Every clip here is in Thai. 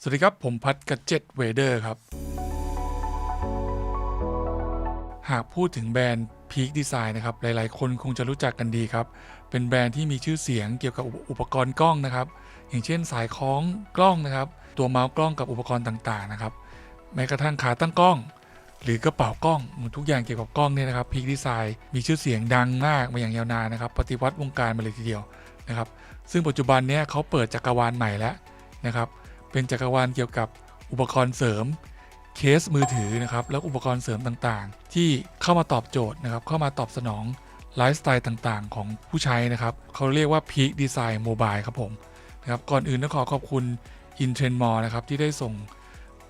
สวัสดีครับ ผมพัดกัจเจ็ตเวเดอร์ครับ หากพูดถึงแบรนด์ Peak Design นะครับ หลายๆ คนคงจะรู้จักกันดีครับ เป็นแบรนด์ที่มีชื่อเสียงเกี่ยวกับอุปกรณ์กล้องนะครับ อย่างเช่นสายคล้องกล้องนะครับ ตัวเมาส์กล้องกับอุปกรณ์ต่างๆนะครับ แม้กระทั่งขาตั้งกล้อง หรือกระเป๋ากล้องทุกอย่างเกี่ยวกับกล้องเนี่ยนะครับ Peak Design มีชื่อเสียงดังมากมาอย่างยาวนานนะครับ ปฏิวัติวงการมาเลยทีเดียวนะครับ ซึ่งปัจจุบันเนี้ยเขาเปิดจักรวาลใหม่แล้วนะครับ เป็นจักรวาลเกี่ยวกับอุปกรณ์เสริมเคสมือถือนะครับแล้วอุปกรณ์เสริมต่างๆ ที่เข้ามาตอบโจทย์นะครับเข้ามาตอบสนองไลฟ์สไตล์ต่างๆ ของผู้ใช้นะครับเขาเรียกว่า Peak Design Mobile ครับผมนะครับก่อนอื่นต้องขอขอบคุณ i n t r e n m o r นะครับที่ได้ส่ง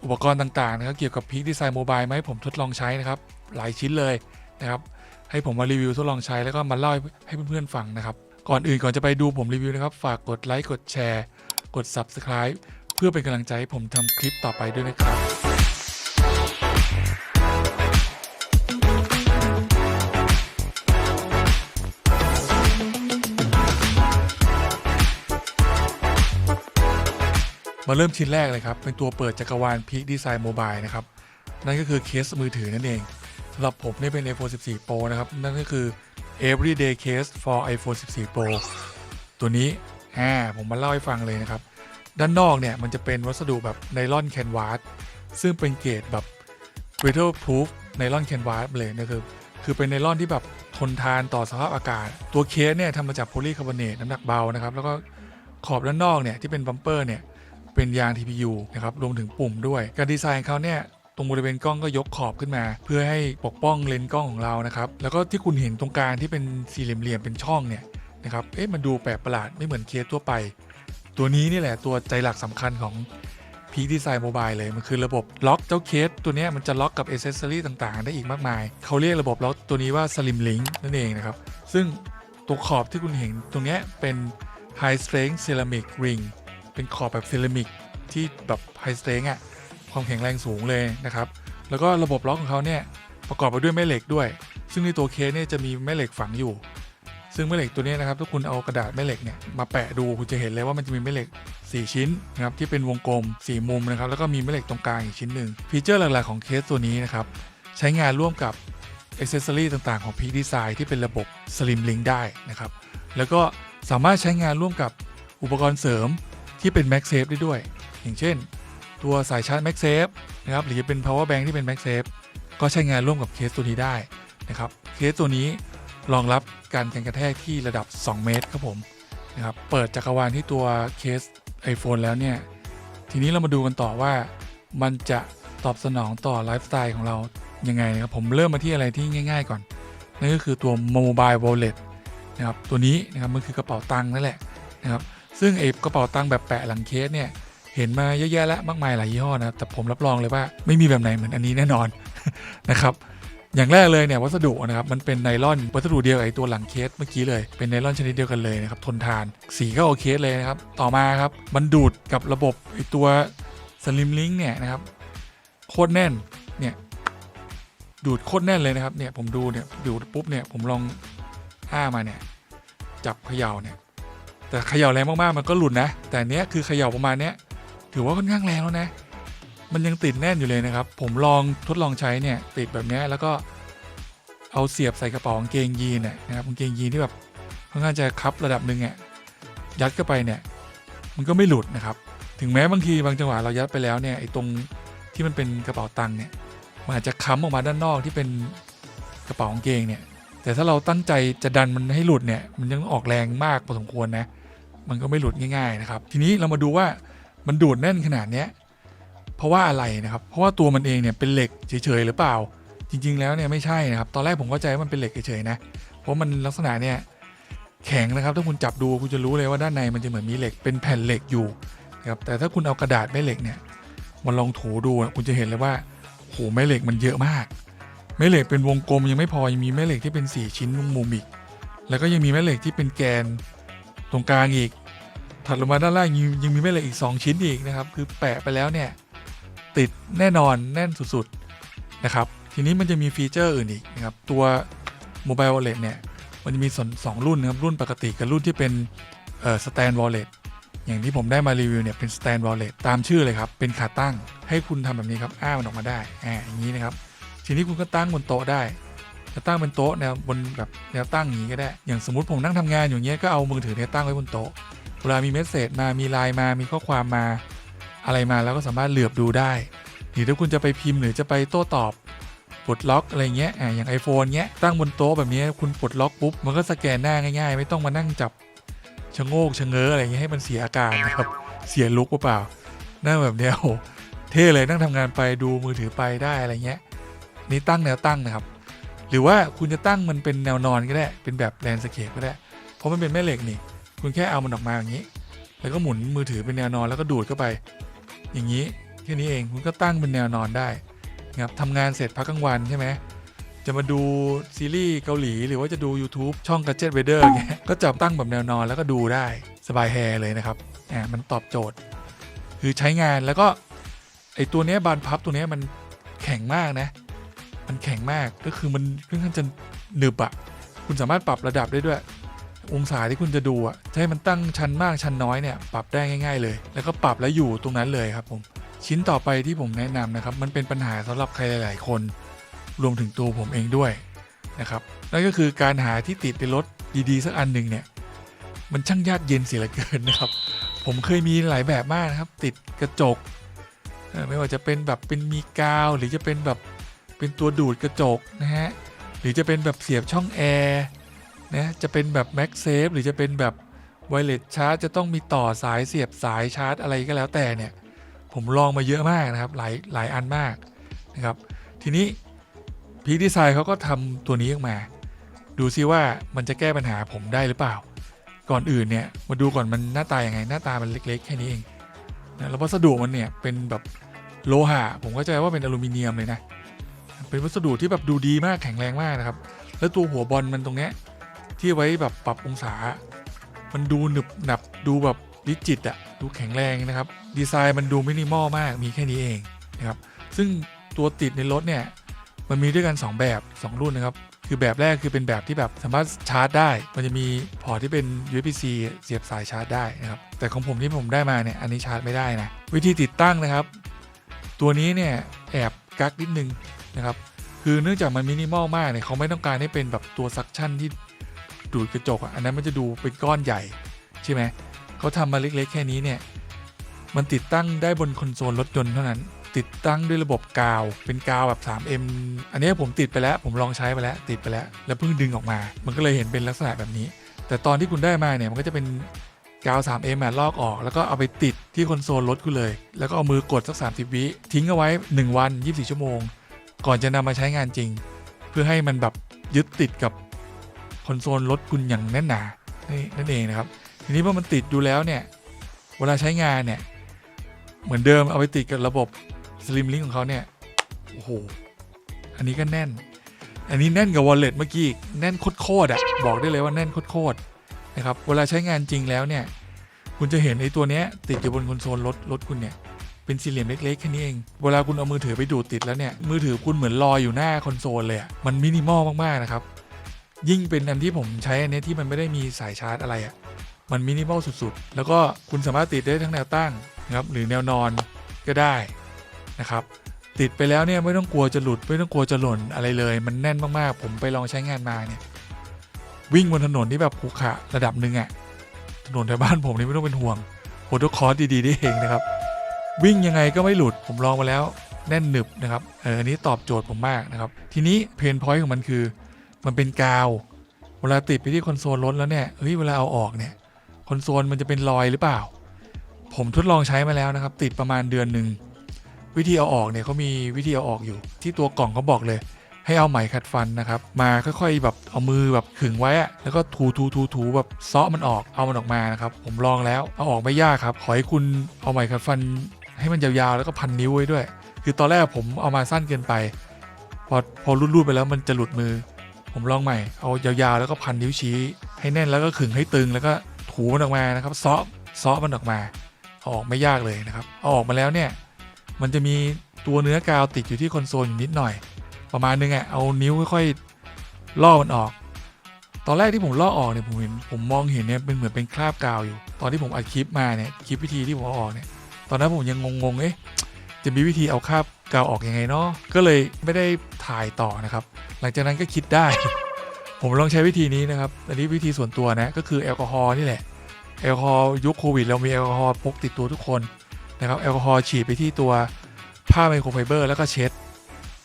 อุปกรณ์ต่างๆนะครับเกี่ยวกับ Peak Design Mobile มาให้ผมทดลองใช้นะครับหลายชิ้นเลยนะครับให้ผมมารีวิวทดลองใช้แล้วก็มาเล่าให้เพื่อนๆฟังนะครับก่อนอื่นก่อนจะไปดูผมรีวิวนะครับ ฝากกดไลค์กดแชร์ กด Subscribe เพื่อเป็นกำลังใจให้ผมทำคลิปต่อไปด้วยนะครับมาเริ่มชิ้นแรกเลยครับ เป็นตัวเปิดจักรวาล Peak Design Mobile นะครับ นั่นก็คือเคสมือถือนั่นเองสำหรับผมนี่เป็น iPhone 14 Pro นะครับ นั่นก็คือ Everyday Case for iPhone 14 Pro ตัวนี้อ่าผมมาเล่าให้ฟังเลยนะครับ ด้านนอกเนี่ยมันจะเป็นวัสดุแบบไนลอนแคนวาสซึ่งเป็นเกรดแบบ weatherproof ไนลอนแคนวาสเลยนะครับคือเป็นไนลอนที่แบบทนทานต่อสภาพอากาศ ตัวเคสเนี่ยทำมาจากโพลีคาร์บอเนตน้ำหนักเบานะครับ แล้วก็ขอบด้านนอกเนี่ยที่เป็นบัมเปอร์เนี่ยเป็นยาง TPU นะครับรวมถึงปุ่มด้วย การดีไซน์เขาเนี่ยตรงบริเวณกล้องก็ยกขอบขึ้นมา เพื่อให้ปกป้องเลนส์กล้องของเรานะครับแล้วก็ที่คุณเห็นตรงกลางที่เป็นสี่เหลี่ยมๆเป็นช่องเนี่ยนะครับเอ๊ะมันดูแปลกประหลาดไม่เหมือนเคสทั่วไป ตัวนี้นี่แหละตัวใจหลักสำคัญของ Peak Design Mobile เลยมันคือระบบล็อกเจ้าเคส ตัวนี้มันจะล็อกกับอ c เซสซอรี่ต่างๆ ได้อีกมากมาย เขาเรียกระบบล็อกตัวนี้ว่า Slim Link นั่นเองนะครับ ซึ่งตัวขอบที่คุณเห็นตรงนี้เป็น High Strength Ceramic Ring เป็นขอบแบบเซรามิกที่แบบ High Strength อะความแข็งแรงสูงเลยนะครับ แล้วก็ระบบล็อกของเขาเนี่ยประกอบไปด้วยแม่เหล็กด้วย ซึ่งในตัวเคสเนี่ยจะมีแม่เหล็กฝังอยู่ ซึ่งแม่เหล็กตัวนี้นะครับถ้าคุณเอากระดาษแม่เหล็กเนี่ยมาแปะดูคุณจะเห็นเลยว่ามันจะมีแม่เหล็ก 4 ชิ้นนะครับที่เป็นวงกลม 4 มุมนะครับแล้วก็มีแม่เหล็กตรงกลางอีกชิ้นหนึ่งฟีเจอร์หลักๆของเคสตัวนี้นะครับใช้งานร่วมกับอ c เซสซอรี่ต่างๆของ Peak Design ที่เป็นระบบ Slim Link ได้นะครับ แล้วก็สามารถใช้งานร่วมกับอุปกรณ์เสริมที่เป็น MagSafe ได้ด้วย อย่างเช่น ตัวสายชาร์จ MagSafe นะครับหรือจะเป็น Power Bank ที่เป็น MagSafe ก็ใช้งานร่วมกับเคสตัวนี้ได้นะครับ เคสตัวนี้ รองรับการกันกระแทกที่ระดับ 2 เมตรครับผมนะครับเปิดจักรวาลที่ตัวเคส iPhone แล้วเนี่ย ทีนี้เรามาดูกันต่อว่ามันจะตอบสนองต่อไลฟ์สไตล์ของเรายังไงนะครับผมเริ่มมาที่อะไรที่ง่าย ๆ ก่อน นั่นก็คือตัว Mobile Wallet นะครับตัวนี้นะครับมันคือกระเป๋าตังค์นั่นแหละนะครับซึ่งไอ้กระเป๋าตังค์แบบแปะหลังเคสเนี่ยเห็นมาเยอะแยะแล้วมากมายหลายยี่ห้อนะครับแต่ผมรับรองเลยว่าไม่มีแบบไหนเหมือนอันนี้แน่นอนนะครับ อย่างแรกเลยเนี่ยวัสดุนะครับมันเป็นไนลอนวัสดุเดียวกับไอตัวหลังเคสเมื่อกี้เลยเป็นไนลอนชนิดเดียวกันเลยนะครับทนทานสีก็โอเคเลยนะครับต่อมาครับมันดูดกับระบบไอตัวสลิมลิงเนี่ยนะครับโคตรแน่นเนี่ยดูดโคตรแน่นเลยนะครับเนี่ยผมดูเนี่ยดูดปุ๊บเนี่ยผมลองอ้ามาเนี่ยจับเขย่าเนี่ยแต่เขย่าแรงมากๆมันก็หลุดนะ แต่เนี้ยคือเขย่าประมาณเนี้ยถือว่าค่อนข้างแรงแล้วนะ มันยังติดแน่นอยู่เลยนะครับ ผมลองทดลองใช้เนี่ยติดแบบนี้แล้วก็เอาเสียบใส่กระเป๋ากางเกงยีนนะครับกางเกงยีนที่แบบค่อนข้างจะคับระดับหนึ่งอะยัดเข้าไปเนี่ย มันก็ไม่หลุดนะครับ ถึงแม้บางทีบางจังหวะเรายัดไปแล้วเนี่ยไอ้ตรงที่มันเป็นกระเป๋าตังค์เนี่ยมันอาจจะค้ำออกมาด้านนอกที่เป็นกระเป๋ากางเกงเนี่ย แต่ถ้าเราตั้งใจจะดันมันให้หลุดเนี่ย มันยังออกแรงมากพอสมควรนะ มันก็ไม่หลุดง่าย ๆนะครับ ทีนี้เรามาดูว่ามันดูดแน่นขนาดเนี้ย เพราะว่าอะไรนะครับ เพราะว่าตัวมันเองเนี่ยเป็นเหล็กเฉยๆหรือเปล่า จริง ๆ แล้วเนี่ยไม่ใช่นะครับ ตอนแรกผมเข้าใจว่ามันเป็นเหล็กเฉยๆนะ เพราะมันลักษณะเนี่ยแข็งนะครับ ถ้าคุณจับดูคุณจะรู้เลยว่าด้านในมันจะเหมือนมีเหล็กเป็นแผ่นเหล็กอยู่นะครับแต่ถ้าคุณเอากระดาษแม่เหล็กเนี่ยมาลองถูดูนะคุณจะเห็นเลยว่าโหแม่เหล็กมันเยอะมาก แม่เหล็กเป็นวงกลมยังไม่พอยังมีแม่เหล็กที่เป็นสี่ชิ้นมุมอีกแล้วก็ยังมีแม่เหล็กที่เป็นแกนตรงกลางอีกถัดลงมาด้านล่างยังยังมีแม่เหล็กอีก 2 ชิ้นอีกนะครับ คือแปะไปแล้วเนี่ย ติดแน่นอนแน่นสุดๆนะครับ ทีนี้มันจะมีฟีเจอร์อื่นอีกนะครับ ตัว Mobile Wallet เนี่ย มันจะมีสองสองรุ่นนะครับ รุ่นปกติกับรุ่นที่เป็นเอ่อ Stand Wallet อย่างที่ผมได้มารีวิวเนี่ยเป็น stand wallet ตามชื่อเลยครับ เป็นขาตั้งให้คุณทำแบบนี้ครับ อ้ามันออกมาได้อ่าอย่างนี้นะครับ ทีนี้คุณก็ตั้งบนโต๊ะได้จะตั้งเป็นโต๊ะแนวบนแบบแนวตั้งอย่างนี้ก็ได้ อย่างสมมติผมนั่งทำงานอยู่เงี้ยก็เอามือถือเนี่ยตั้งไว้บนโต๊ะ เวลามีเมสเซจมา มีไลน์มา มีข้อความมา อะไรมาแล้วก็สามารถเหลือบดูได้หรือถ้าคุณจะไปพิมพ์หรือจะไปโต้ตอบปลดล็อกอะไรเงี้ยอ่าอย่าง iPhone เงี้ยตั้งบนโต๊ะแบบนี้คุณปลดล็อกปุ๊บมันก็สแกนหน้าง่ายๆ ไม่ต้องมานั่งจับชะโงกชะเง้ออะไรเงี้ยให้มันเสียอาการนะครับเสียลุกเปล่าๆนั่งแบบเนี้ยโอ้โหเท่เลยนั่งทำงานไปดูมือถือไปได้อะไรเงี้ยนี่ตั้งแนวตั้งนะครับ หรือว่าคุณจะตั้งมันเป็นแนวนอนก็ได้เป็นแบบแลนสเคปก็ได้ เพราะมันเป็นแม่เหล็กนี่ คุณแค่เอามันออกมาอย่างนี้ แล้วก็หมุนมือถือเป็นแนวนอนแล้วก็ดูดเข้าไป อย่างนี้แค่นี้เองคุณก็ตั้งเป็นแนวนอนได้นะครับทำงานเสร็จพักกลางวันใช่ไหมจะมาดูซีรีส์เกาหลีหรือว่าจะดู YouTube ช่อง Gadget w e a t h e r เงี้ยก็จับตั้งแบบแนวนอนแล้วก็ดูได้สบายแฮร์เลยนะครับอ่ามันตอบโจทย์ คือใช้งานแล้วก็ไอตัวเนี้ยบานพับตัวเนี้ยมันแข็งมากนะ มันแข็งมากก็คือมันค่อนข้างจะหนึบอะคุณสามารถปรับระดับได้ด้วย องศาที่คุณจะดูอะจะให้มันตั้งชั้นมากชั้นน้อยเนี่ยปรับได้ง่าย ๆ เลย แล้วก็ปรับแล้วอยู่ตรงนั้นเลยครับผมชิ้นต่อไปที่ผมแนะนำนะครับ มันเป็นปัญหาสำหรับใครหลาย ๆ คน รวมถึงตัวผมเองด้วยนะครับนั่นก็คือการหาที่ติดในรถดี ๆ สักอันหนึ่งเนี่ยมันช่างยากเย็นเสียเหลือเกินนะครับ ผมเคยมีหลายแบบมากนะครับ ติดกระจกไม่ว่าจะเป็นแบบเป็นมีกาว หรือจะเป็นแบบเป็นตัวดูดกระจกนะฮะหรือจะเป็นแบบเสียบช่องแอร์ นะจะเป็นแบบ m a g s a f e หรือจะเป็นแบบไวเลสชาร์จจะต้องมีต่อสายเสียบสายชาร์จอะไรก็แล้วแต่เนี่ย ผมลองมาเยอะมากนะครับ หลายหลายอันมากนะครับ ทีนี้พีดีไซน์เขาก็ทำตัวนี้ออกมา ดูซิว่ามันจะแก้ปัญหาผมได้หรือเปล่า ก่อนอื่นเนี่ยมาดูก่อนมันหน้าตาอย่างไง หน้าตามันเล็กๆ แค่นี้เองนะแล้ววัสดุมันเนี่ยเป็นแบบโลหะผมก็จะว่าเป็นอลูมิเนียมเลยนะ เป็นวัสดุที่แบบดูดีมากแข็งแรงมากนะครับ แล้วตัวหัวบอลมันตรงเนี้ย ที่ไว้แบบปรับองศา มันดูหนึบหนับดูแบบริจิตอะดูแข็งแรงนะครับ ดีไซน์มันดูมินิมอลมากมีแค่นี้เองนะครับซึ่งตัวติดในรถเนี่ยมันมีด้วยกัน 2 แบบ 2 รุ่นนะครับ คือแบบแรกคือเป็นแบบที่แบบสามารถชาร์จได้ มันจะมีพอร์ตที่เป็น USB-C เสียบสายชาร์จได้นะครับ แต่ของผมที่ผมได้มาเนี่ย อันนี้ชาร์จไม่ได้นะ วิธีติดตั้งนะครับ ตัวนี้เนี่ยแอบกักนิดนึงนะครับ คือเนื่องจากมันมินิมอลมากเนี่ยเขาไม่ต้องการให้เป็นแบบตัวซักชั่นที่ ดูดกระจกอะอันนั้นมันจะดูเป็นก้อนใหญ่ใช่ไหมเขาทำมาเล็กๆ แค่นี้เนี่ยมันติดตั้งได้บนคอนโซลรถยนต์เท่านั้น ติดตั้งด้วยระบบกาว เป็นกาวแบบ 3M อันนี้ผมติดไปแล้ว ผมลองใช้ไปแล้ว ติดไปแล้ว แล้วเพิ่งดึงออกมา มันก็เลยเห็นเป็นลักษณะแบบนี้ แต่ตอนที่คุณได้มาเนี่ยมันก็จะเป็นกาว 3M อะลอกออก แล้วก็เอาไปติดที่คอนโซลรถคุณเลย แล้วก็เอามือกดสัก 30 วิทิ้งเอาไว้ 1 วัน 24 ชั่วโมง ก่อนจะนำมาใช้งานจริง เพื่อให้มันแบบยึดติดกับ อนโซลรถคุณอย่างแน่นหนานี่นั่นเองนะครับ ทีนี้พอมันติดอยู่แล้วเนี่ยเวลาใช้งานเนี่ยเหมือนเดิมเอาไปติดกับระบบ Slim Link ของเขาเนี่ยโอ้โหอันนี้ก็แน่น อันนี้แน่นกับ Wallet เมื่อกี้แน่นโคตรๆอะบอกได้เลยว่าแน่นโคตรๆนะครับเวลาใช้งานจริงแล้วเนี่ยคุณจะเห็นไอ้ตัวเนี้ยติดอยู่บนคอนโซลรถรถคุณเนี่ยเป็นสี่เหลี่ยมเล็กๆแค่นี้เอง เวลาคุณเอามือถือไปดูดติดแล้วเนี่ยมือถือคุณเหมือนลอยอยู่หน้าคอนโซลเลยมันมินิมอลมากๆนะครับ ยิ่งเป็นอันที่ผมใช้อันนี้ที่มันไม่ได้มีสายชาร์จอะไรอะมันมินิมอลสุดๆ แล้วก็คุณสามารถติดได้ทั้งแนวตั้งนะครับหรือแนวนอนก็ได้นะครับ ติดไปแล้วเนี่ยไม่ต้องกลัวจะหลุด ไม่ต้องกลัวจะหล่นอะไรเลย มันแน่นมากๆ ผมไปลองใช้งานมาเนี่ยวิ่งบนถนนที่แบบขรุขระระดับหนึ่งอะถนนแถวบ้านผมนี่ไม่ต้องเป็นห่วงโฮโตคอร์สดีๆได้เองนะครับ วิ่งยังไงก็ไม่หลุดผมลองมาแล้วแน่นหนึบนะครับเอออันนี้ตอบโจทย์ผมมากนะครับ ทีนี้เพนพอยต์ของมันคือ มันเป็นกาว เวลาติดไปที่คอนโซลรถแล้วเนี่ยเฮ้ยเวลาเอาออกเนี่ยคอนโซลมันจะเป็นรอยหรือเปล่า ผมทดลองใช้มาแล้วนะครับ ติดประมาณเดือนหนึ่งวิธีเอาออกเนี่ยเขามีวิธีเอาออกอยู่ ที่ตัวกล่องเขาบอกเลย ให้เอาไหมขัดฟันนะครับ มาค่อยๆแบบเอามือแบบขึงไว้แล้วก็ถูถูถูถูแบบเซาะมันออกเอามันออกมานะครับ ผมลองแล้วเอาออกไม่ยากครับขอให้คุณเอาไหมขัดฟัน ให้มันยาวๆแล้วก็พันนิ้วไว้ด้วย คือตอนแรกผมเอามาสั้นเกินไป พอพอรูดๆไปแล้วมันจะหลุดมือ ผมลองใหม่ เอายาวๆแล้วก็พันนิ้วชี้ ให้แน่นแล้วก็ขึงให้ตึงแล้วก็ถูมันออกมานะครับซาะซาะมันออกมาออกไม่ยากเลยนะครับเอาออกมาแล้วเนี่ยมันจะมีตัวเนื้อกาวติดอยู่ที่คอนโซลอยู่นิดหน่อย ประมาณนึงอะเอานิ้วค่อยๆล่อมันออก ตอนแรกที่ผมล่อออกเนี่ยผมเห็นผมมองเห็นเนี่ยเป็นเหมือนเป็นคราบกาวอยู่ ตอนที่ผมอัดคลิปมาเนี่ยคลิปวิธีที่ผมเอาออกเนี่ยตอนนั้นผมยังงงๆเอ๊ะจะมีวิธีเอาคราบ กาวออกยังไงเนาะก็เลยไม่ได้ถ่ายต่อนะครับ หลังจากนั้นก็คิดได้ ผมลองใช้วิธีนี้นะครับอันนี้วิธีส่วนตัวนะก็คือแอลกอฮอล์นี่แหละแอลกอฮอล์ยุคโควิด เรามีแอลกอฮอล์พกติดตัวทุกคนนะครับแอลกอฮอล์ฉีดไปที่ตัวผ้าไมโครไฟเบอร์แล้วก็เช็ด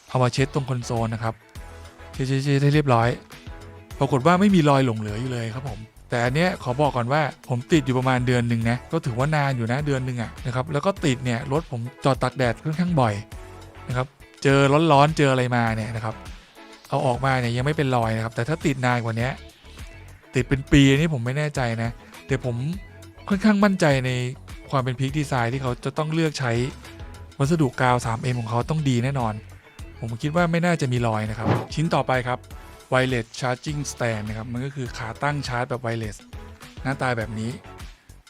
เอามาเช็ดตรงคอนโซลนะครับเช็ดเช็ดเช็ดให้เรียบร้อย ปรากฏว่าไม่มีรอยหลงเหลืออยู่เลยครับผม แต่อันเนี้ยขอบอกก่อนว่าผมติดอยู่ประมาณเดือนหนึ่งนะก็ถือว่านานอยู่นะเดือนหนึ่งอะนะครับแล้วก็ติดเนี่ยรถผมจอดตากแดดค่อนข้างบ่อย นะครับ เจอร้อนๆเจออะไรมาเนี่ยนะครับ เอาออกมาเนี่ยยังไม่เป็นรอยนะครับ แต่ถ้าติดนานกว่านี้ติดเป็นปีอันนี้ผมไม่แน่ใจนะ แต่ผมค่อนข้างมั่นใจในความเป็นพิกดีไซน์ที่เขาจะต้องเลือกใช้วัสดุกาว 3M ของเขาต้องดีแน่นอน ผมคิดว่าไม่น่าจะมีรอยนะครับ ชิ้นต่อไปครับ Wireless Charging Stand นะครับ มันก็คือขาตั้งชาร์จแบบ Wireless หน้าตาแบบนี้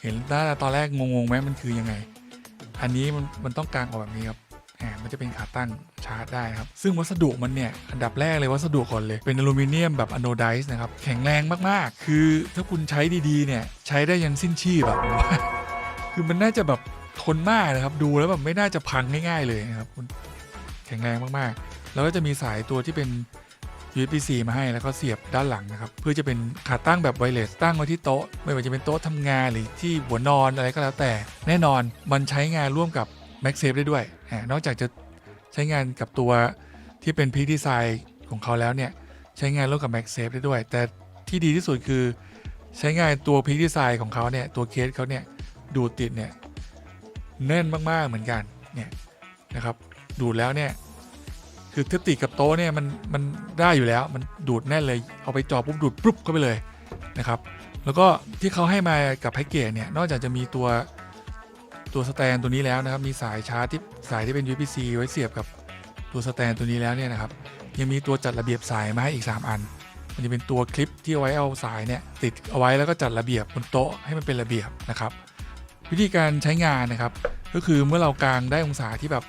เห็นหน้าตอนแรกงงๆไหมมันคือยังไง อันนี้มันมันต้องกางออกแบบนี้ครับ มันจะเป็นขาตั้งชาร์จได้ครับ ซึ่งวัสดุมันเนี่ย อันดับแรกเลยวัสดุก่อนเลย เป็นอลูมิเนียมแบบอะโนไดส์นะครับ แข็งแรงมากๆ คือถ้าคุณใช้ดีๆ เนี่ย ใช้ได้ยันสิ้นชีพแบบคือมันน่าจะแบบทนมากนะครับ ดูแล้วแบบไม่น่าจะพังง่าย ๆ เลยนะครับคุณแข็งแรงมากๆ แล้วก็จะมีสายตัวที่เป็น USB-C มาให้แล้วก็เสียบด้านหลังนะครับ เพื่อจะเป็นขาตั้งแบบไวเลสตั้งไว้ที่โต๊ะ ไม่ว่าจะเป็นโต๊ะทำงานหรือที่หัวนอนอะไรก็แล้วแต่ แน่นอนมันใช้งานร่วมกับ MagSafe ได้ด้วย นอกจากจะใช้งานกับตัวที่เป็นพีดีไซน์ของเขาแล้วเนี่ย ใช้งานร่วมกับ MagSafe ได้ด้วย แต่ที่ดีที่สุดคือ ใช้งานตัวพีดีไซน์ของเขาเนี่ย ตัวเคสเขาเนี่ย ดูดติดเนี่ย แน่นมากๆเหมือนกัน เนี่ยนะครับ ดูดแล้วเนี่ย คือถ้าติดกับโต๊ะเนี่ยมันมันได้อยู่แล้ว มันดูดแน่นเลย เอาไปจ่อปุ๊บดูดปุ๊บเข้าไปเลยนะครับ แล้วก็ที่เขาให้มากับแพ็กเกจเนี่ย นอกจากจะมีตัว ตัวสแตนตัวนี้แล้วนะครับ มีสายชาร์จที่สายที่เป็น USB-C ไว้เสียบกับตัวสแตนตัวนี้แล้วเนี่ยนะครับ ยังมีตัวจัดระเบียบสายมาให้อีก 3 อัน มันจะเป็นตัวคลิปที่เอาไว้เอาสายเนี่ยติดเอาไว้แล้วก็จัดระเบียบบนโต๊ะให้มันเป็นระเบียบนะครับ วิธีการใช้งานนะครับ ก็คือเมื่อเรากางได้องศาที่แบบ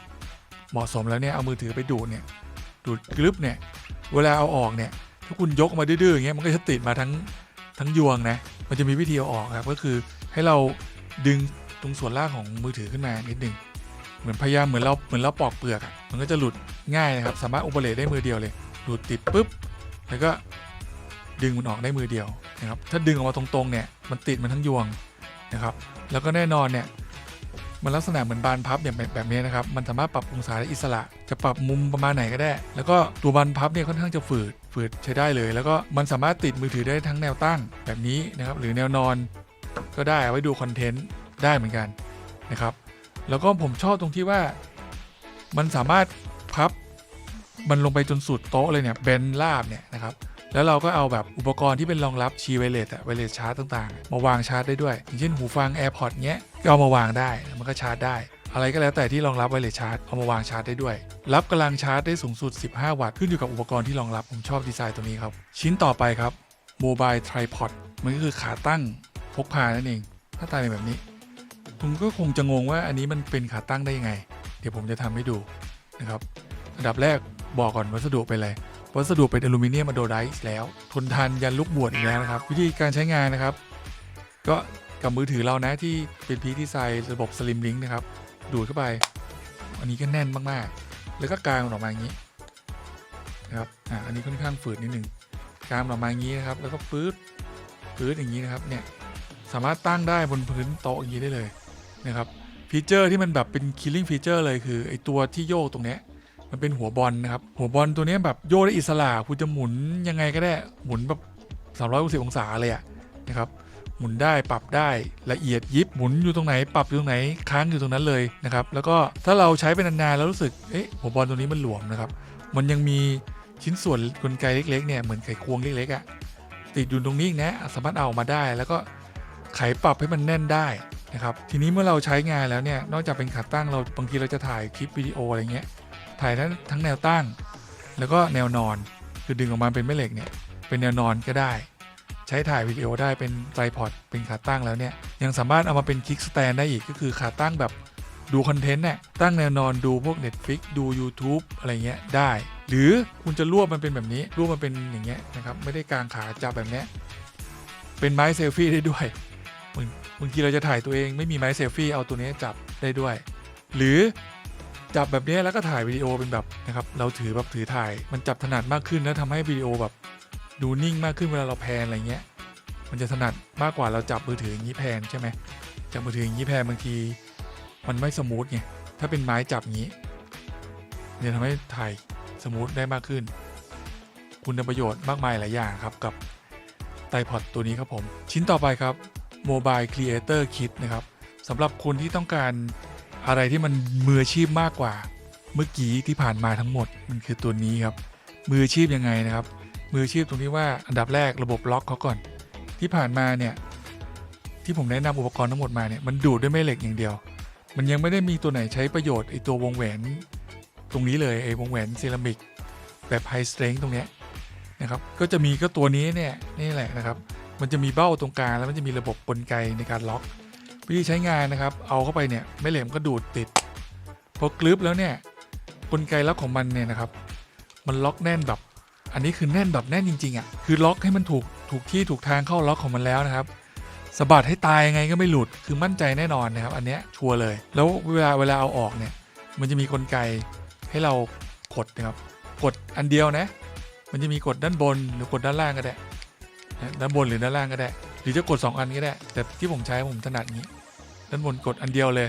เหมาะสมแล้วเนี่ยเอามือถือไปดูดเนี่ยดูดกรึบเนี่ยเวลาเอาออกเนี่ยถ้าคุณยกมาดื้อๆอย่างเงี้ยมันก็จะติดมาทั้งทั้งยวงนะมันจะมีวิธีเอาออกครับก็คือให้เราดึง รงส่วนล่างของมือถือขึ้นมานิดนึงเหมือนพยายามเหมือนเราเหมือนเราปอกเปลือกอะมันก็จะหลุดง่ายนะครับ สามารถอเปเรตได้มือเดียวเลยดูดติดปุ๊บแล้วก็ดึงมันออกได้มือเดียวนะครับ ถ้าดึงออกมาตรงๆเนี่ยมันติดมันทั้งยวงนะครับ แล้วก็แน่นอนเนี่ยมันลักษณะเหมือนบานพับเนี่ยแบบแบบนี้นะครับ มันสามารถปรับองศาได้อิสระ จะปรับมุมประมาณไหนก็ได้ แล้วก็ตัวบานพับเนี่ยค่อนข้างจะฝืด ฝืดใช้ได้เลย แล้วก็มันสามารถติดมือถือได้ทั้งแนวตั้งแบบนี้นะครับ หรือแนวนอนก็ได้ไว้ดูคอนเทนต์ ได้เหมือนกันนะครับ แล้วก็ผมชอบตรงที่ว่ามันสามารถพับมันลงไปจนสุดโต๊ะเลยเนี่ยเบนราบเนี่ยนะครับแล้วเราก็เอาแบบอุปกรณ์ที่เป็นรองรับชีไวเลสอะไวเลสชาร์จต่างๆ มาวางชาร์จได้ด้วย อย่างเช่นหูฟัง AirPods เงี้ยก็เอามาวางได้มันก็ชาร์จได้ อะไรก็แล้วแต่ที่รองรับไวเลสชาร์จเอามาวางชาร์จได้ด้วย รับกำลังชาร์จได้สูงสุด 15 วัตต์ขึ้นอยู่กับอุปกรณ์ที่รองรับผมชอบดีไซน์ตัวนี้ครับ ชิ้นต่อไปครับ Mobile Tripod มันก็คือขาตั้งพกพานั่นเองหน้าตาเป็นแบบนี้ คุณก็คงจะงงว่าอันนี้มันเป็นขาตั้งได้ยังไง เดี๋ยวผมจะทำให้ดูนะครับอันดับแรกบอกก่อนวัสดุเป็นอะไรวัสดุเป็นอลูมิเนียมอะโดไดส์แล้ว ทนทานยันลูกบวชอีกแล้วนะครับ วิธีการใช้งานนะครับ ก็กับมือถือเรานะที่เป็นพีที่ใส่ระบบสลิมลิงนะครับ ดูดเข้าไป อันนี้ก็แน่นมากๆ แล้วก็กางมันออกมาอย่างนี้นะครับอ่าอันนี้ค่อนข้างฝืดนิดหนึ่งกางมันออกมาอย่างนี้นะครับ แล้วก็ปื๊ดปื๊ดอย่างนี้นะครับเนี่ยสามารถตั้งได้บนพื้นโต๊ะอย่างนี้ได้เลย นะครับฟีเจอร์ที่มันแบบเป็น killing feature เลยคือไอตัวที่โยกตรงเนี้ยมันเป็นหัวบอลนะครับ หัวบอลตัวนี้แบบโยกได้อิสระคุณจะหมุนยังไงก็ได้หมุนแบบ360องศาเลยอะนะครับหมุนได้ปรับได้ละเอียดยิบหมุนอยู่ตรงไหน ปรับอยู่ตรงไหนค้างอยู่ตรงนั้นเลยนะครับแล้วก็ถ้าเราใช้เป็นนานๆแล้วรู้สึกเอ๊ะหัวบอลตัวนี้มันหลวมนะครับมันยังมีชิ้นส่วนกลไกเล็กๆเนี่ยเหมือนไขควงเล็กๆอะติดอยู่ตรงนี้นะสามารถเอาออกมาได้ แล้วก็ไขปรับให้มันแน่นได้ นะครับทีนี้เมื่อเราใช้งานแล้วเนี่ยนอกจากเป็นขาตั้งเราบางทีเราจะถ่ายคลิปวิดีโออะไรเงี้ยถ่ายทั้งทั้งแนวตั้ง แล้วก็แนวนอนคือดึงออกมาเป็นแม่เหล็กเนี่ยเป็นแนวนอนก็ได้ ใช้ถ่ายวิดีโอได้เป็นไตรพอดเป็นขาตั้งแล้วเนี่ยยังสามารถเอามาเป็นคลิกสแตนได้อีกก็คือขาตั้งแบบดูคอนเทนต์เนี่ยตั้งแนวนอนดูพวก Netflix ดู YouTube อะไรเงี้ยได้ หรือคุณจะรวบมันเป็นแบบนี้รวบมันเป็นอย่างเงี้ยนะครับไม่ได้กางขาจับแบบเนี้ยเป็นไม้เซลฟี่ได้ด้วย บางบางทีเราจะถ่ายตัวเองไม่มีไม้เซลฟี่เอาตัวนี้จับได้ด้วย หรือจับแบบนี้แล้วก็ถ่ายวิดีโอเป็นแบบนะครับเราถือแบบถือถ่ายมันจับถนัดมากขึ้นแล้วทำให้วิดีโอแบบดูนิ่งมากขึ้นเวลาเราแพนอะไรเงี้ย มันจะถนัดมากกว่าเราจับมือถืออย่างนี้แพนใช่ไหมจับมือถืออย่างนี้แพนบางที มันไม่สมูทไงถ้าเป็นไม้จับอย่างนี้เนี่ยทำให้ถ่ายสมูทได้มากขึ้น คุณประโยชน์มากมายหลายอย่างครับกับไตพอดตัวนี้ครับผม ชิ้นต่อไปครับ Mobile Creator Kit นะครับสำหรับคนที่ต้องการอะไรที่มันมืออาชีพมากกว่า เมื่อกี้ที่ผ่านมาทั้งหมดมันคือตัวนี้ครับ มืออาชีพยังไงนะครับ มืออาชีพตรงที่ว่าอันดับแรกระบบล็อกเขาก่อน ที่ผ่านมาเนี่ยที่ผมแนะนำอุปกรณ์ทั้งหมดมาเนี่ยมันดูดด้วยแม่เหล็กอย่างเดียว มันยังไม่ได้มีตัวไหนใช้ประโยชน์ไอตัววงแหวน ตรงนี้เลยไอวงแหวนเซรามิกแบบไฮสเตร n งตรงเนี้ยนะครับก็จะมีก็ตัวนี้เนี่ยนี่แหละนะครับ มันจะมีเบ้าตรงกลางแล้วมันจะมีระบบกลไกในการล็อก วิธีใช้งานนะครับ เอาเข้าไปเนี่ยแม่เหล็กก็ดูดติด พอกลึบแล้วเนี่ยกลไกล็อกของมันเนี่ยนะครับ มันล็อกแน่นแบบ อันนี้คือแน่นแบบแน่นจริงๆอะคือล็อกให้มันถูกถูกที่ถูกทางเข้าล็อกของมันแล้วนะครับสะบัดให้ตายยังไงก็ไม่หลุด คือมั่นใจแน่นอนนะครับ อันเนี้ยชัวร์เลย แล้วเวลาเวลาเอาออกเนี่ย มันจะมีกลไกให้เรากดนะครับ กดอันเดียวนะ มันจะมีกดด้านบนหรือกดด้านล่างก็ได้ ด้านบนหรือด้านล่างก็ได้ หรือจะกด 2 อันก็ได้ แต่ที่ผมใช้ผมถนัดอย่างนี้ ด้านบนกดอันเดียวเลย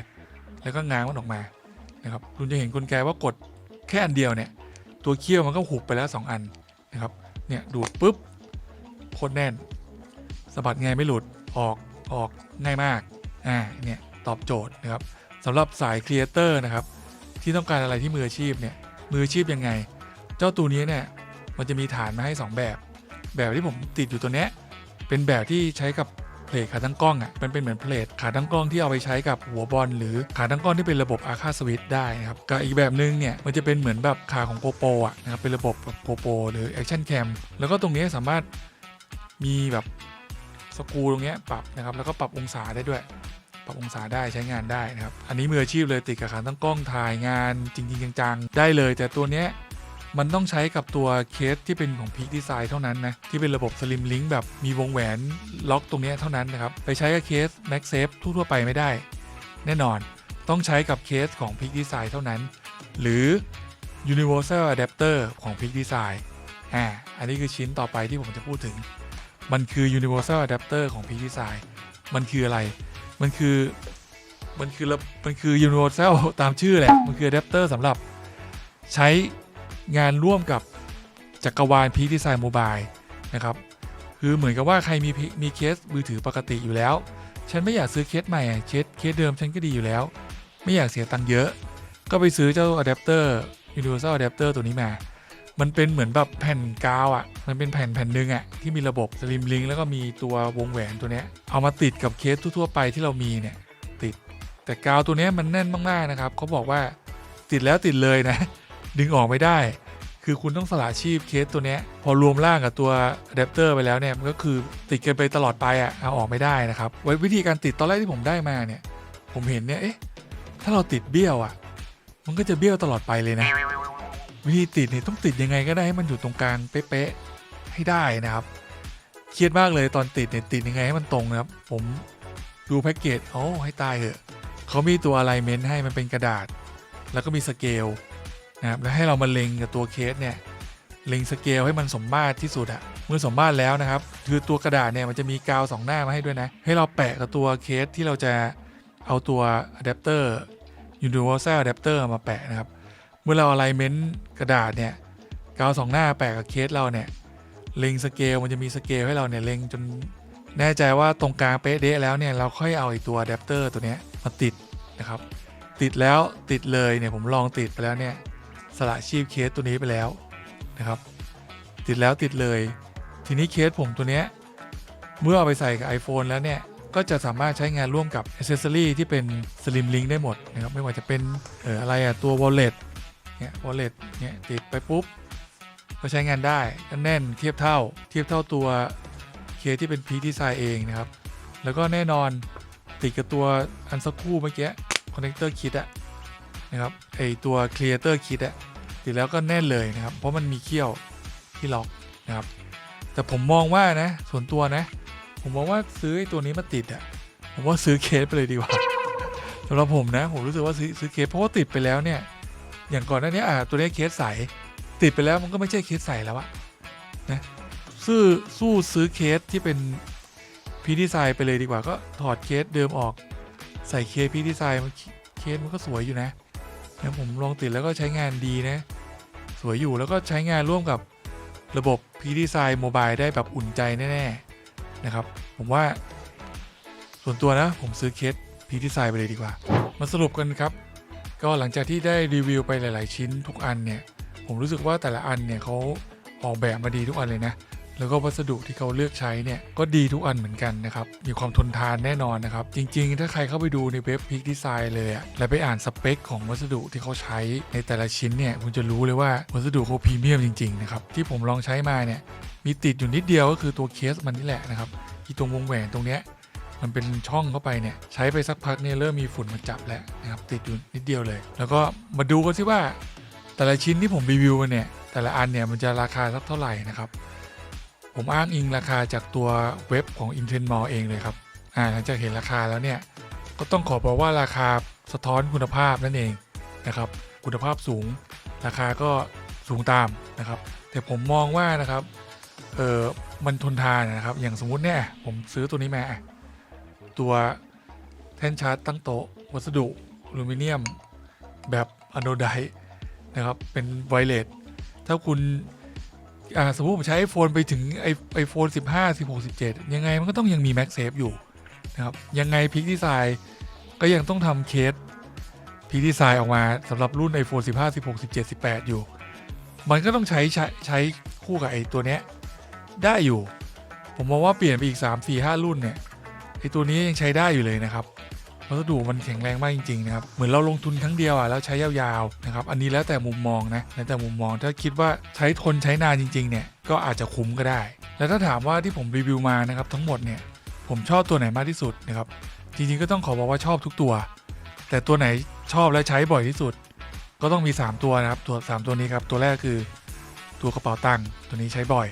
แล้วก็ง้างมันออกมานะครับคุณจะเห็นกลไกว่ากดแค่อันเดียวเนี่ย ตัวเคี้ยวมันก็หุบไปแล้ว 2 อันนะครับ เนี่ยดูดปุ๊บโคตรแน่นสะบัดไงไม่หลุดออกออกง่ายมากอ่าเนี่ยตอบโจทย์นะครับสำหรับสายครีเอเตอร์นะครับที่ต้องการอะไรที่มืออาชีพเนี่ยมืออาชีพยังไง เจ้าตัวนี้เนี่ยมันจะมีฐานมาให้ 2 แบบ แบบที่ผมติดอยู่ตัวเนี้ยเป็นแบบที่ใช้กับเพลทขาตั้งกล้องอะมันเป็นเหมือนเพลทขาตั้งกล้องที่เอาไปใช้กับหัวบอลหรือขาตั้งกล้องที่เป็นระบบอาคาสวิตได้นะครับกับอีกแบบนึงเนี่ยมันจะเป็นเหมือนแบบขาของโปโปอะนะครับเป็นระบบแบบโปโปหรือแอคชั่นแคมแล้วก็ตรงนี้สามารถมีแบบสกูตรงเนี้ยปรับนะครับแล้วก็ปรับองศาได้ด้วย ปรับองศาได้ใช้งานได้นะครับอันนี้มืออาชีพเลยติดกับขาตั้งกล้องถ่ายงานจริงๆจังๆได้เลย แต่ตัวเนี้ย มันต้องใช้กับตัวเคสที่เป็นของพีคดีไซน์เท่านั้นนะ ที่เป็นระบบสลิมลิงแบบมีวงแหวนล็อกตรงนี้เท่านั้นนะครับ ไปใช้กับเคส m a x s a f e ทั่วไปไม่ได้ แน่นอนต้องใช้กับเคสของ Peak Design เท่านั้น หรือ Universal Adapter ของ Peak Design อ่าอันนี้คือชิ้นต่อไปที่ผมจะพูดถึง มันคือ Universal Adapter ของ Peak Design มันคืออะไร มันคือมันคือมันคือ universal ตามชื่อแหละ มันคือ adapter สำหรับใช้ งานร่วมกับจักรวาล Peak Design Mobile นะครับ คือเหมือนกับว่าใครมีมีเคสมือถือปกติอยู่แล้ว ฉันไม่อยากซื้อเคสใหม่เคสเคสเดิมฉันก็ดีอยู่แล้ว ไม่อยากเสียตังค์เยอะ ก็ไปซื้อเจ้า adapter universal adapter ตัวนี้มา มันเป็นเหมือนแบบแผ่นกาวอะ่ะ มันเป็นแผ่นแผ่นหนึ่งอะ่ะที่มีระบบสลิมลิงแล้วก็มีตัววงแหวนตัวเนี้ย เอามาติดกับเคสทั่วๆไปที่เรามีเนี่ยติด แต่กาวตัวเนี้ยมันแน่นมากๆนะครับเขาบอกว่าติดแล้วติดเลยนะ ดึงออกไม่ได้ คือคุณต้องสละชีพเคสตัวเนี้ยพอรวมร่างกับตัวอะแดปเตอร์ไปแล้วเนี่ยมันก็คือติดกันไปตลอดไปอะ่ะเอาออกไม่ได้นะครับไว้วิธีการติดตอนแรกที่ผมได้มาเนี่ย ผมเห็นเนี่ยเอ๊ะถ้าเราติดเบี้ยวอะ่ะมันก็จะเบี้ยวตลอดไปเลยนะ วิธีติดเนี่ยต้องติดยังไงก็ได้ให้มันอยู่ตรงกลางเป๊ะๆให้ได้นะครับเครียดมากเลยตอนติดเนี่ยติดยังไงให้มันตรงนะครับ ผมดูแพ็กเกจโอ้ให้ตายเหอะเขามีตัวอะไรเมนต์ให้มันเป็นกระดาษ แล้วก็มีสเกล นะครับแล้วให้เรามาเล็งกับตัวเคสเนี่ยเล็งสเกลให้มันสมมาตรที่สุดอะเมื่อสมมาตรแล้วนะครับ คือตัวกระดาษเนี่ยมันจะมีกาวสองหน้ามาให้ด้วยนะ ให้เราแปะกับตัวเคสที่เราจะเอาตัวอะแดปเตอร์ universal adapter มาแปะนะครับ เมื่อเรา alignment กระดาษเนี่ยกาวสองหน้าแปะกับเคสเราเนี่ยเล็งสเกลมันจะมีสเกลให้เราเนี่ยเล็งจนแน่ใจว่าตรงกลางเป๊ะเดะแล้วเนี่ยเราค่อยเอาไอ้ตัวอะแดปเตอร์ตัวเนี้ยมาติดนะครับ ติดแล้วติดเลยเนี่ยผมลองติดไปแล้วเนี่ย สละชีพเคสตัวนี้ไปแล้วนะครับ ติดแล้วติดเลย ทีนี้เคสผมตัวเนี้ยเมื่อเอาไปใส่กับ iPhone แล้วเนี่ยก็จะสามารถใช้งานร่วมกับ Accessory ที่เป็น Slim Link ได้หมดนะครับไม่ว่าจะเป็นอออะไรอะตัว Wallet เนี่ย wallet เนี่ยติดไปปุ๊บ ก็ใช้งานได้แน่นเทียบเท่า เทียบเท่าตัวเคสที่เป็นพีดีไซน์เองนะครับ แล้วก็แน่นอนติดกับตัวอันสักคู่เมื่อกี้ connector kit อะ นะครับไอตัว creator kit อะติดแล้วก็แน่นเลยนะครับ เพราะมันมีเขี้ยวที่ล็อกนะครับ แต่ผมมองว่านะส่วนตัวนะ ผมมองว่าซื้อไอตัวนี้มาติดอะผมว่าซื้อเคสไปเลยดีกว่าสำหรับผมนะ ผมรู้สึกว่าซื้อซื้อเคสเพราะว่าติดไปแล้วเนี่ยอย่างก่อนหน้านี้อะตัวนี้เคสใสติดไปแล้วมันก็ไม่ใช่เคสใสแล้วอะนะซื้อสู้ซื้อเคสที่เป็นพีดีไซน์ไปเลยดีกว่าก็ถอดเคสเดิมออก ใส่เคสพีดีไซน์เคสมันก็สวยอยู่นะ นะผมลองติดแล้วก็ใช้งานดีนะ สวยอยู่แล้วก็ใช้งานร่วมกับระบบ p d s i g n Mobile ได้แบบอุ่นใจแน่ๆนะครับ ผมว่าส่วนตัวนะ ผมซื้อเคส p d s i g n ไปเลยดีกว่า มาสรุปกันครับ ก็หลังจากที่ได้รีวิวไปหลาย ๆ ชิ้นทุกอันเนี่ย ผมรู้สึกว่าแต่ละอันเนี่ยเขาออกแบบมาดีทุกอันเลยนะ แล้วก็วัสดุที่เขาเลือกใช้เนี่ยก็ดีทุกอันเหมือนกันนะครับมีความทนทานแน่นอนนะครับจริงๆ ถ้าใครเข้าไปดูในเว็บพิกดีไซน์เลยอะแล้วไปอ่านสเปคของวัสดุที่เขาใช้ในแต่ละชิ้นเนี่ยคุณจะรู้เลยว่าวัสดุเขาพรีเมียมจริงๆนะครับที่ผมลองใช้มาเนี่ยมีติดอยู่นิดเดียวก็คือตัวเคสมันนี่แหละนะครับที่ตรงวงแหวนตรงเนี้ยมันเป็นช่องเข้าไปเนี่ยใช้ไปสักพักเนี่ยเริ่มมีฝุ่นมาจับแล้วนะครับติดอยู่นิดเดียวเลย แล้วก็มาดูกันสิว่า แต่ละชิ้นที่ผมรีวิวมาเนี่ยแต่ละอันเนี่ยมันจะราคาสักเท่าไหร่นะครับ ผมอ้างอิงราคาจากตัวเว็บของ i n t e n m a l l เองเลยครับอ่าหลังจากเห็นราคาแล้วเนี่ยก็ต้องขอบอกว่าราคาสะท้อนคุณภาพนั่นเองนะครับคุณภาพสูง ราคาก็สูงตามนะครับ แต่ผมมองว่านะครับเออมันทนทานนะครับ อย่างสมมุติเนี่ยผมซื้อตัวนี้มาตัวแท่นชาร์จตั้งโต๊ะวัสดุอลูมิเนียมแบบอะโนไดนะครับเป็นไวเลสถ้าคุณ อ่าสมมติผมใช้ iPhone ไปถึงไอไอโฟน15 16 17ยังไงมันก็ต้องยังมี MagSafe อยู่นะครับยังไงพิกดีไซน์ก็ยังต้องทำเคสพิกดีไซน์ออกมาสำหรับรุ่น iPhone 15 16 17 18 อยู่ มันก็ต้องใช้ใช้ใช้คู่กับไอตัวเนี้ยได้อยู่ ผมมองว่าเปลี่ยนไปอีก 3 4 5 รุ่นเนี่ยไอตัวนี้ยังใช้ได้อยู่เลยนะครับ วัสดุมันแข็งแรงมากจริงๆนะครับเหมือนเราลงทุนครั้งเดียวอะแล้วใช้ยาวๆนะครับอันนี้แล้วแต่มุมมองนะแล้วแต่มุมมองถ้าคิดว่าใช้ทนใช้นานจริงๆเนี่ยก็อาจจะคุ้มก็ได้ แล้วถ้าถามว่าที่ผมรีวิวมานะครับทั้งหมดเนี่ยผมชอบตัวไหนมากที่สุดนะครับจริงๆก็ต้องขอบอกว่าชอบทุกตัว แต่ตัวไหนชอบและใช้บ่อยที่สุด ก็ต้องมี 3 ตัวนะครับตัว 3 ตัวนี้ครับตัวแรกคือตัวกระเป๋าตังค์ตัวนี้ใช้บ่อย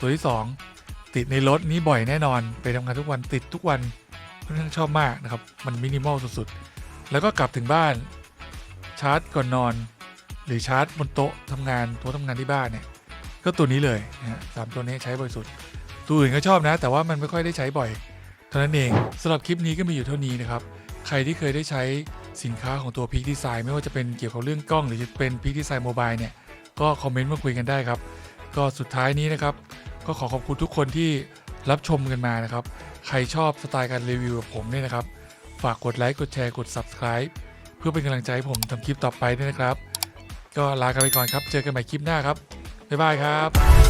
ตัวที่ 2 ติดในรถนี้บ่อยแน่นอน ไปทำงานทุกวันติดทุกวัน ค่อนข้างชอบมากนะครับ มันมินิมอลสุดๆ แล้วก็กลับถึงบ้านชาร์จก่อนนอน หรือชาร์จบนโต๊ะทำงานโต๊ะทำงานที่บ้านเนี่ยก็ตัวนี้เลยนะฮะสามตัวนี้ใช้บ่อยสุด ตัวอื่นก็ชอบนะ แต่ว่ามันไม่ค่อยได้ใช้บ่อย เท่านั้นเองสำหรับคลิปนี้ก็มีอยู่เท่านี้นะครับ ใครที่เคยได้ใช้สินค้าของตัว Peak Design ไม่ว่าจะเป็นเกี่ยวกับเรื่องกล้อง หรือจะเป็น Peak Design Mobile เนี่ยก็คอมเมนต์มาคุยกันได้ครับ ก็สุดท้ายนี้นะครับ ก็ขอขอบคุณทุกคนที่ รับชมกันมานะครับ ใครชอบสไตล์การรีวิวแบบผมเนี่ยนะครับ ฝากกดไลค์กดแชร์กด Subscribe เพื่อเป็นกำลังใจให้ผมทำคลิปต่อไปด้วยนะครับ ก็ลากันไปก่อนครับ เจอกันใหม่คลิปหน้าครับบ๊ายบายครับ